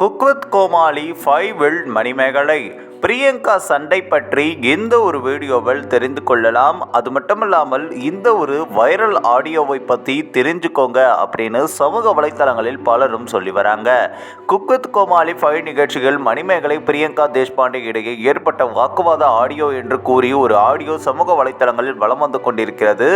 Cook with கோமாளி five வெல்ட் மணிமேகலை. பிரியங்கா சண்டை பற்றி இந்த ஒரு வீடியோவில் தெரிந்து கொள்ளலாம்? அது மட்டுமல்லாமல் இந்த ஒரு வைரல் ஆடியோவை பற்றி தெரிஞ்சுக்கோங்க அப்படின்னு சமூக வலைத்தளங்களில் பலரும் சொல்லி வராங்க. குக்வித் கோமாளி ஃபைவ் நிகழ்ச்சிகள் மணிமேகலை பிரியங்கா தேஷ்பாண்டே இடையே ஏற்பட்ட வாக்குவாத ஆடியோ என்று கூறி ஒரு ஆடியோ சமூக வலைத்தளங்களில் வலம் வந்து கொண்டிருக்கிறது.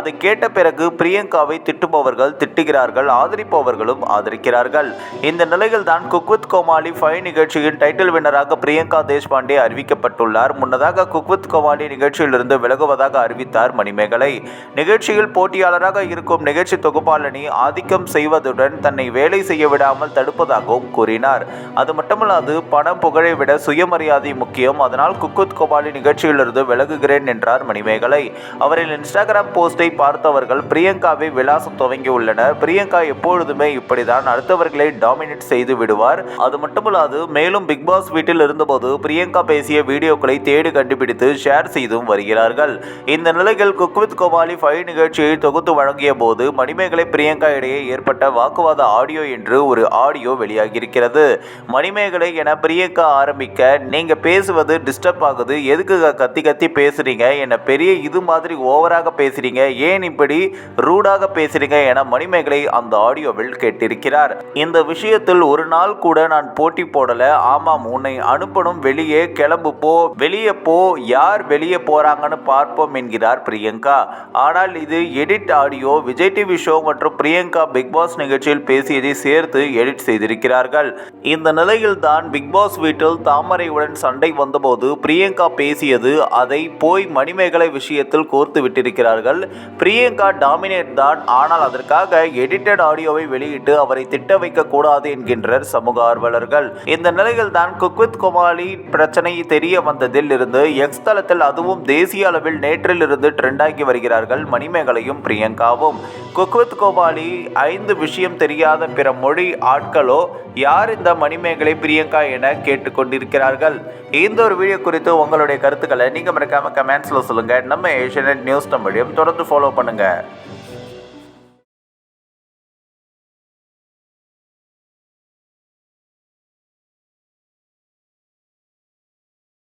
அதை கேட்ட பிறகு பிரியங்காவை திட்டுபவர்கள் திட்டுகிறார்கள் ஆதரிப்பவர்களும் ஆதரிக்கிறார்கள். இந்த நிலையில் தான் குக்வித் கோமாளி ஃபைவ் நிகழ்ச்சியின் டைட்டில் வின்னராக பிரியங்கா தேஷ் தேஷ்பாண்டே அறிவிக்கப்பட்டுள்ளார். முன்னதாக குக்வித் கோவாலி நிகழ்ச்சியிலிருந்து விலகுவதாக அறிவித்தார் மணிமேகலை. நிகழ்ச்சியில் போட்டியாளராக இருக்கும் நிகழ்ச்சி தொகுப்பாளனி ஆதிக்கம் செய்வதுடன் தன்னை வேலை செய்ய விடாமல் தடுப்பதாகவும் கூறினார். அது மட்டுமல்லாது பணம் புகழை விட சுயமரியாதை முக்கியம். அதனால் குக்வித் கோபாலி நிகழ்ச்சியிலிருந்து விலகுகிறேன் என்றார் மணிமேகலை. அவரின் இன்ஸ்டாகிராம் போஸ்டை பார்த்தவர்கள் பிரியங்காவை விலாசம் துவங்கியுள்ளனர். பிரியங்கா எப்பொழுதுமே இப்படிதான் அடுத்தவர்களை டாமினேட் செய்து விடுவார். அது மட்டுமல்லாது மேலும் பிக் பாஸ் வீட்டில் இருந்தபோது பிரியங்கா பேசிய வீடியோக்களை தேடி கண்டுபிடித்து ஷேர் செய்தும் வருகிறார்கள். இந்த நிலையில் குக்வித் கோமாளி ஃபைவ் நிகழ்ச்சியை தொகுத்து வழங்கிய போது மணிமேகலை பிரியங்கா இடையே ஏற்பட்ட வாக்குவாத ஆடியோ என்று ஒரு ஆடியோ வெளியாகியிருக்கிறது. மணிமேகலை என பிரியங்கா ஆரம்பிக்க நீங்க பேசுவது டிஸ்டர்ப் ஆகுது. எதுக்கு கத்தி கத்தி பேசுறீங்க? என்ன பெரிய இது மாதிரி ஓவராக பேசுறீங்க. ஏன் இப்படி ரூடாக பேசுறீங்க? என மணிமேகலை அந்த ஆடியோவில் கேட்டிருக்கிறார். இந்த விஷயத்தில் ஒரு நாள் கூட நான் போட்டி போடல. ஆமாம் உன்னை அனுப்பணும் வெளியே கிளம்பு போ வெளியே போ யார் வெளியே போறாங்கன்னு பார்ப்போம் என்கிறார் பிரியங்கா. ஆனால் இது edit audio Vijay TV show மற்றும் பிரியங்கா பிக் பாஸ் நிகழ்ச்சியில் பேசியதை சேர்த்து எடிட் செய்திருக்கிறார்கள். இந்த நிலையில் தான் பிக் பாஸ் வீட்டில் தாமரையுடன் சண்டை வந்தபோது பிரியங்கா பேசியது அதை போய் மணிமேகலை விஷயத்தில் கோர்த்து விட்டிருக்கிறார்கள். பிரியங்கா டாமினேட் தான் ஆனால் அதற்காக எடிட்டட் ஆடியோவை வெளியிட்டு அவரை திட்ட வைக்க கூடாது என்கின்றனர் சமூக ஆர்வலர்கள். இந்த நிலையில் தான் குக்வித் கோமாளி பிரச்சனை தெரிய வந்ததில் இருந்து எக்ஸ் தளத்தில் அதுவும் தேசிய அளவில் நேற்றிலிருந்து ட்ரெண்டாகி வருகிறார்கள் மணிமேகலையும் பிரியங்காவும். குக்வத் கோபாலி ஐந்து விஷயம் தெரியாத பிற மொழி ஆட்களோ யார் இந்த மணிமேகலை பிரியங்கா என கேட்டுக்கொண்டிருக்கிறார்கள்? இந்த ஒரு வீடியோ குறித்து உங்களுடைய கருத்துக்களை நீங்கள் மறக்காம கமெண்ட்ஸில் சொல்லுங்கள் நம்ம ஏஷியநெட் நியூஸ் தமிழையும் தொடர்ந்து ஃபாலோ பண்ணுங்கள்